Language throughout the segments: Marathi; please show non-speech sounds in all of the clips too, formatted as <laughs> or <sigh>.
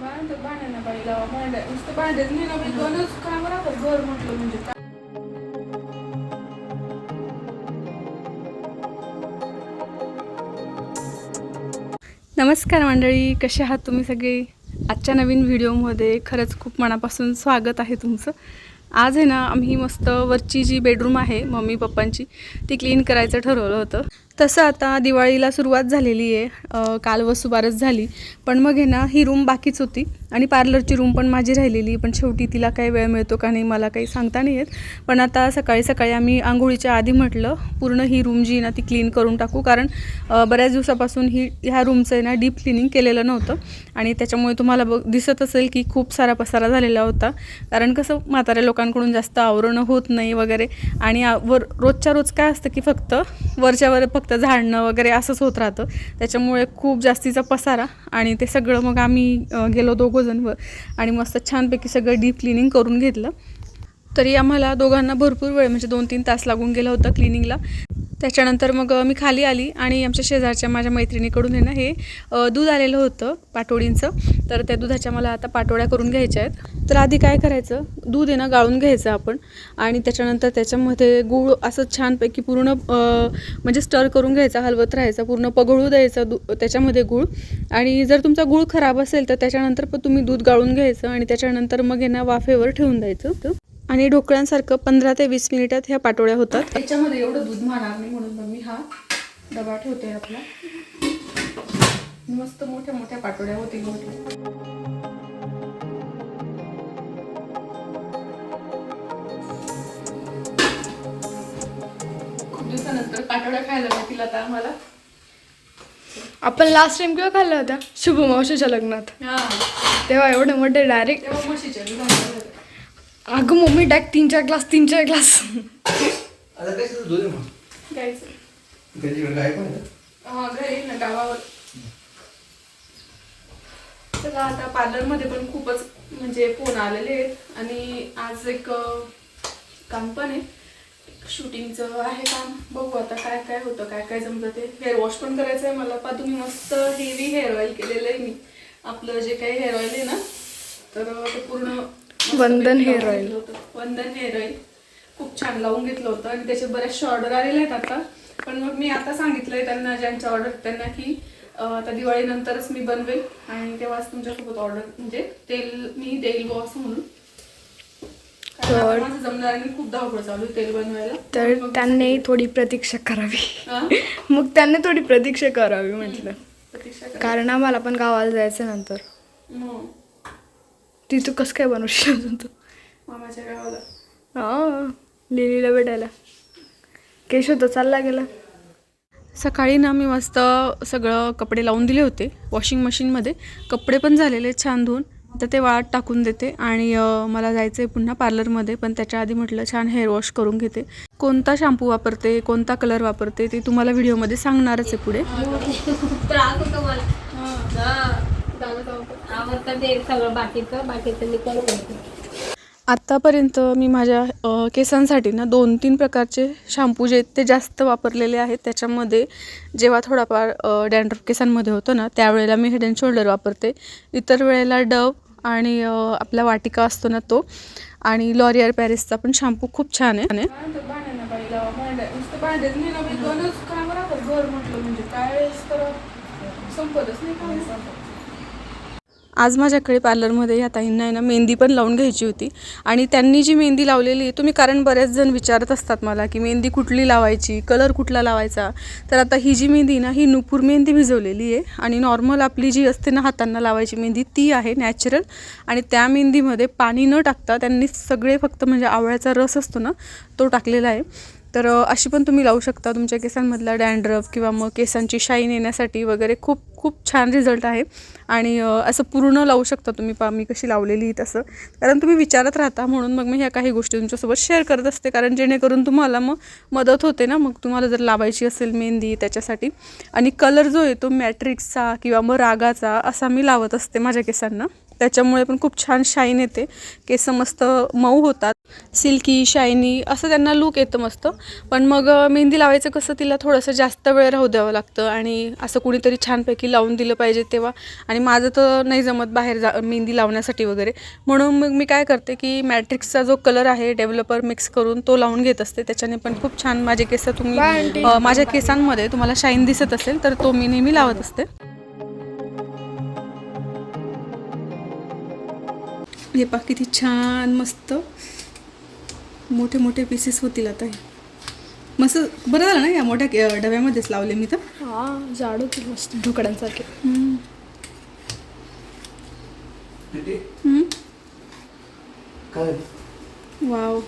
भांड्यांना बाई लावा भांड्या नुसतं दोनच काम राहतात. घर म्हटलं म्हणजे काय? नमस्कार मंडळी कसे आहात तुम्ही सगळे? आजच्या नवीन व्हिडिओमध्ये खरंच खूप मनापासून स्वागत आहे तुमचं. आज आहे ना आम्ही मस्त वरची जी बेडरूम आहे मम्मी पप्पांची ती क्लीन करायचं ठरवलं होतं. तसं आता दिवाळीला सुरुवात झालेली आहे. काल वसुबारस झाली. पण मग आहे ना ही रूम बाकीच होती. आणि पार्लरची रूम पण माझी राहिलेली. पण शेवटी तिला काही वेळ मिळतो का नाही मला काही सांगता नाही येत. पण आता सकाळी सकाळी आम्ही आंघोळीच्या आधी म्हटलं पूर्ण ही रूम जी ना ती क्लीन करून टाकू. कारण बऱ्याच दिवसापासून ही ह्या रूमचं आहे ना डीप क्लिनिंग केलेलं नव्हतं. आणि त्याच्यामुळे तुम्हाला बघ दिसत असेल की खूप सारा पसारा झालेला होता. कारण कसं म्हाताऱ्या लोकांकडून जास्त आवरणं होत नाही वगैरे. आणि वर रोजच्या रोज काय असतं की फक्त वरच्यावर फक्त झाडणं वगैरे असंच होत राहतं. त्याच्यामुळे खूप जास्तीचा पसारा आणि ते सगळं मग आम्ही गेलो दोघंजण व आणि मस्त छानपैकी सगळं डीप क्लिनिंग करून घेतलं. तरी आम्हाला दोघांना भरपूर वेळ म्हणजे दोन तीन तास लागून गेला होता क्लिनिंगला. त्याच्यानंतर मग मी खाली आली आणि आमच्या शेजारच्या माझ्या मैत्रिणीकडून आहे ना हे दूध आलेलं होतं पाटोडींचं. तर त्या दुधाच्या मला आता पाटोळ्या करून घ्यायच्या आहेत. तर आधी काय करायचं? दूध आहे ना गाळून घ्यायचं आपण. आणि त्याच्यानंतर त्याच्यामध्ये गूळ असं छानपैकी पूर्ण म्हणजे स्टर करून घ्यायचा हलवत राहायचा पूर्ण पगळू द्यायचा दू त्याच्यामध्ये गूळ. आणि जर तुमचा गूळ खराब असेल तर त्याच्यानंतर पण तुम्ही दूध गाळून घ्यायचं आणि त्याच्यानंतर मग यांना ना वाफेवर ठेवून द्यायचं. आणि ढोकळ्यांसारखं पंधरा ते वीस मिनिटात ह्या पाटोळ्या होतात. त्याच्यामध्ये एवढं दूध मारणार नाही म्हणून मग मी हा डबा ठेवते आपला. मस्त मोठ्या मोठ्या पाटोळ्या होतील म्हटलं दिवसानंतर पाटोळ्या खायला मिळतील आता आम्हाला. आपण लास्ट टाइम केव्हा खाल्ल्या होत्या? शुभ मावशीच्या लग्नात. हा. तेव्हा एवढे मोठे डायरेक्ट. अगं मम्मी डायरेक्ट तीन चार ग्लास तीन चार ग्लास सुरू दूध आहे मग गाईचं. त्याच्याकडे काय पण आहे? हा घरी ना गावावर चला आता पार्लरमध्ये पण खूपच म्हणजे फोन आलेले आहेत. आणि आज एक काम पण आहे. शूटिंगचं आहे काम. बघू आता काय काय होतं काय काय जमतं ते. हेअर वॉश पण करायचं आहे मला. पा तुम्ही मस्त हेवी हेअर ऑइल केलेलं आहे मी. आपलं जे काही हेअर ऑइल आहे ना तर ते पूर्ण वंदन oil. घेतलं होतं. वंदन हेअर ऑइल खूप छान लावून घेतलं होतं. आणि त्याचे बऱ्याचशे ऑर्डर आलेले आहेत आता. पण मग मी आता सांगितलंय त्यांना ज्यांच्या ऑर्डर त्यांना की आता दिवाळीनंतरच मी बनवेल आणि तेव्हाच तुमच्यासोबत ऑर्डर म्हणजे तेल मी देईल म्हणून. माझं जमणार आणि खूप धावपळ चालू आहे तेल बनवायला. तर मग त्यांनी थोडी प्रतीक्षा करावी. हा? <laughs> मग त्यांनी थोडी प्रतीक्षा करावी म्हटलं. प्रतीक्षा करा. कारण आम्हाला पण गावाला जायचं नंतर. ती तू कसं काय बनवशील अजून तू? मामाच्या गावाला. हा लिलीला भेटायला. केशव तर चालला गेला? सकाळी ना मी मस्त सगळं कपडे लावून दिले होते वॉशिंग मशीनमध्ये कपडे पण झालेले छान धुवून. तर ते वाळत टाकून देते आणि मला जायचं आहे पुन्हा पार्लरमध्ये पण त्याच्या आधी म्हटलं छान हेअर वॉश करून घेते. कोणता शॅम्पू वापरते कोणता कलर वापरते ते तुम्हाला व्हिडिओमध्ये सांगणारच आहे पुढे. सगळं बाकीचं बाकीचं मी आत्तापर्यंत मी माझ्या केसांसाठी ना दोन तीन प्रकारचे शॅम्पू जे आहेत ते जास्त वापरलेले आहेत. त्याच्यामध्ये जेव्हा थोडाफार डॅन्ड्रफ केसांमध्ये होतं ना त्यावेळेला मी हेड अँड शोल्डर वापरते. इतर वेळेला डव आणि आपला वाटिका असतो ना तो. आणि लॉरियर पॅरिसचा पण शॅम्पू खूप छान आहे. आज माझ्याकडे पार्लरमध्ये या ताईंना आहे ना मेहंदी पण लावून घ्यायची होती. आणि त्यांनी जी मेहंदी लावलेली आहे तुम्ही कारण बरेच जण विचारत असतात मला की मेहंदी कुठली लावायची कलर कुठला लावायचा? तर आता ही जी मेहंदी ना ही नुपूर मेहंदी भिजवलेली आहे आणि नॉर्मल आपली जी असते ना हातांना लावायची मेहंदी ती आहे नॅचरल. आणि त्या मेहंदीमध्ये पाणी न टाकता त्यांनी सगळे फक्त म्हणजे आवळ्याचा रस असतो ना तो टाकलेला आहे. तर अशी पण तुम्ही लावू शकता. तुमच्या केसांमधला डॅन्ड्रफ किंवा मग केसांची शाईन येण्यासाठी वगैरे खूप खूप छान रिझल्ट आहे. आणि असं पूर्ण लावू शकता तुम्ही. पा मी कशी लावलेली तसं. कारण तुम्ही विचारत राहता म्हणून मग मी ह्या काही गोष्टी तुमच्यासोबत शेअर करत असते. कारण जेणेकरून तुम्हाला मग मदत होते ना. मग तुम्हाला जर लावायची असेल मेहंदी त्याच्यासाठी. आणि कलर जो येतो मॅट्रिक्सचा किंवा मग रागाचा असा मी लावत असते माझ्या केसांना. त्याच्यामुळे पण खूप छान शाईन येते. केस मस्त मऊ होतात. सिल्की शायनी असं त्यांना लूक येतं मस्त. पण मग मेहंदी लावायचं कसं तिला थोडंसं जास्त वेळ राहू द्यावं लागतं आणि असं कुणीतरी छानपैकी लावून दिलं पाहिजे तेव्हा. आणि माझं तर नाही जमत बाहेर जा मेहंदी लावण्यासाठी वगैरे. म्हणून मग मी काय करते की मॅट्रिक्सचा जो कलर आहे डेव्हलपर मिक्स करून तो लावून घेत असते. त्याच्याने पण खूप छान माझे केस तुम्ही माझ्या केसांमध्ये तुम्हाला शाईन दिसत असेल तर तो मी नेहमी लावत असते. हे पा किती छान मस्त. मोठे मोठे पीसेस होतील आता हे. मस्त बरं झालं ना या मोठ्या के- डब्यामध्येच लावले मी तर? हा जाड होती मस्त. काय? वाव.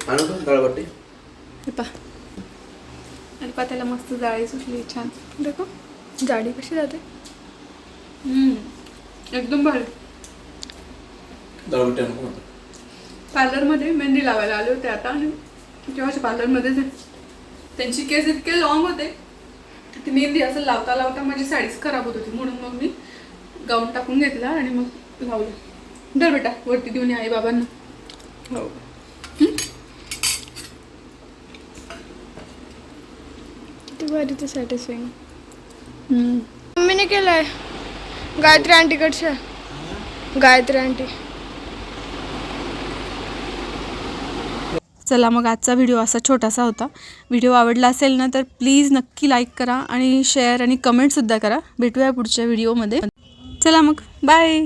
हे पा आणि पा त्याला मस्त जाळी सुटली छान. देखो जाडी कशी राहते? एकदम भारी. पार्लरमध्ये मेहंदी लावायला आले होते आता आणि जेव्हाच्या पार्लरमध्ये ते त्यांची केस इतके लॉंग होते. ती मेहंदी असं लावता लावता माझी साडीच खराब होत होती. म्हणून मग मी गाऊन टाकून घेतला आणि मग लावलं. दर बेटा वरती देऊन ये आई बाबांना. हो. भारी ते सॅटिस्फाईंग मम्मीने केलंय. गायत्री आंटीकडच्या. गायत्री आंटी. चला मग आजचा व्हिडिओ असा छोटासा होता. व्हिडिओ आवडला असेल ना तर प्लीज नक्की लाईक करा आणि शेअर आणि कमेंटसुद्धा करा. भेटूया पुढच्या व्हिडिओमध्ये चला मग बाय